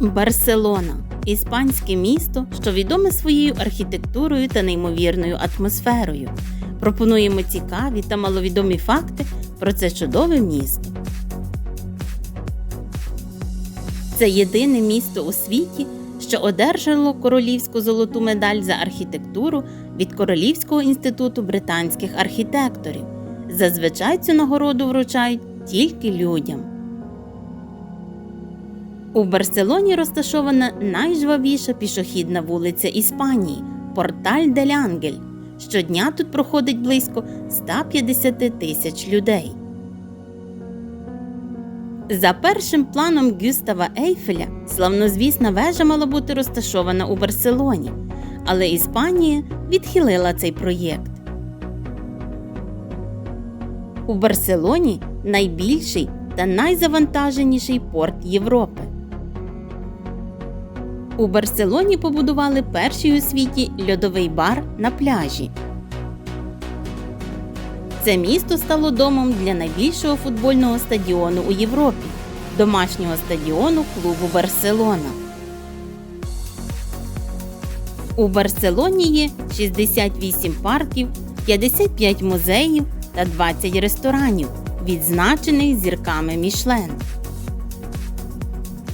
Барселона іспанське місто, що відоме своєю архітектурою та неймовірною атмосферою. Пропонуємо цікаві та маловідомі факти про це чудове місто. Це єдине місто у світі, що одержало королівську золоту медаль за архітектуру від Королівського інституту британських архітекторів. Зазвичай цю нагороду вручають тільки людям. У Барселоні розташована найжвавіша пішохідна вулиця Іспанії Порталь дель Ангель. Щодня тут проходить близько 150 тисяч людей. За першим планом Гюстава Ейфеля славнозвісна вежа мала бути розташована у Барселоні, але Іспанія відхилила цей проєкт. У Барселоні найбільший та найзавантаженіший порт Європи. У Барселоні побудували перший у світі льодовий бар на пляжі. Це місто стало домом для найбільшого футбольного стадіону у Європі домашнього стадіону клубу Барселона. У Барселоні є 68 парків, 55 музеїв та 20 ресторанів, відзначених зірками Мішлен.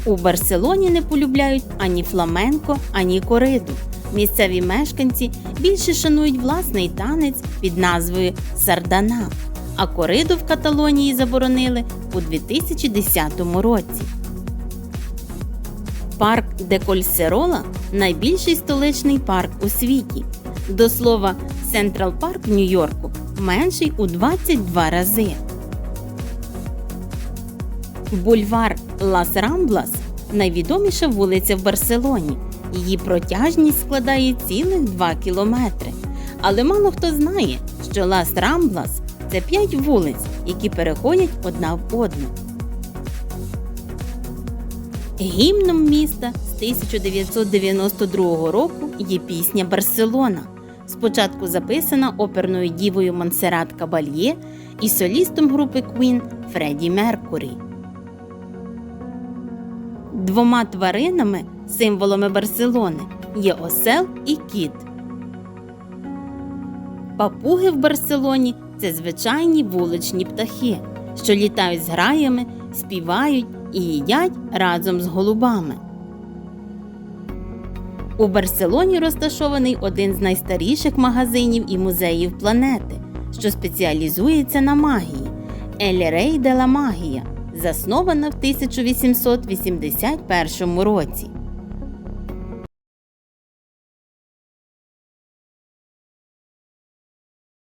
У Барселоні не полюбляють ані фламенко, ані кориду. Місцеві мешканці більше шанують власний танець під назвою Сардана, а кориду в Каталонії заборонили у 2010 році. Парк де Кольсерола найбільший столичний парк у світі. До слова, Централ Парк в Нью-Йорку менший у 22 рази. Бульвар Лас Рамблас найвідоміша вулиця в Барселоні. Її протяжність складає цілих 2 кілометри. Але мало хто знає, що Лас Рамблас це 5 вулиць, які переходять одна в одну. Гімном міста з 1992 року є пісня Барселона. Спочатку записана оперною дівою Монсеррат Кабальє і солістом групи Queen Фредді Меркурі. Двома тваринами, символами Барселони, є осел і кіт. Папуги в Барселоні це звичайні вуличні птахи, що літають з граями, співають і їдять разом з голубами. У Барселоні розташований один з найстаріших магазинів і музеїв планети, що спеціалізується на магії Ель Рей де ла Магія, заснована в 1881 році.